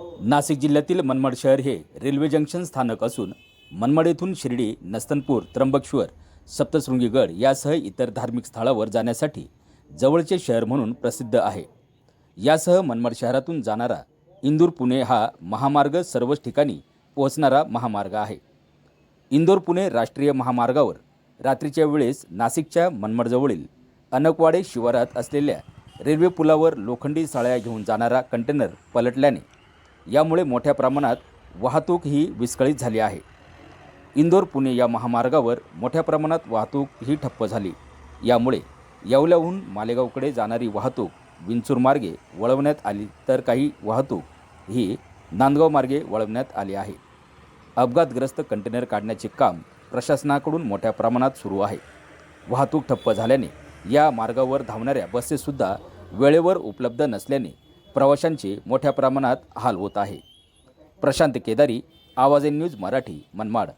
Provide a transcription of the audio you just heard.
नाशिक जिल्ह्यातील मनमाड शहर हे रेल्वे जंक्शन स्थानक असून मनमाड येथून शिर्डी नस्तनपूर त्र्यंबकेश्वर सप्तशृंगीगड यासह इतर धार्मिक स्थळावर जाण्यासाठी जवळचे शहर म्हणून प्रसिद्ध आहे. यासह मनमाड शहरातून जाणारा इंदूर पुणे हा महामार्ग सर्वच ठिकाणी पोहोचणारा महामार्ग आहे. इंदोर पुणे राष्ट्रीय महामार्गावर रात्रीच्या वेळेस नाशिकच्या मनमाडजवळील अनकवाडे शिवारात असलेल्या रेल्वे पुलावर लोखंडी साळ्या घेऊन जाणारा कंटेनर पलटल्याने यामुळे मोठ्या प्रमाणात वाहतूक ही विस्कळीत झाली आहे. इंदोर पुणे या महामार्गावर मोठ्या प्रमाणात वाहतूक ही ठप्प झाली. यामुळे येवल्याहून मालेगावकडे जाणारी वाहतूक विंचूर मार्गे वळवण्यात आली तर काही वाहतूक ही नांदगाव मार्गे वळवण्यात आली आहे. अपघातग्रस्त कंटेनर काढण्याचे काम प्रशासनाकडून मोठ्या प्रमाणात सुरू आहे. वाहतूक ठप्प झाल्याने या मार्गावर धावणाऱ्या बसेससुद्धा वेळेवर उपलब्ध नसल्याने प्रवाशांचे मोठ्या प्रमाणात हाल होत आहे. प्रशांत केदारी आवाज न्यूज मराठी मनमाड.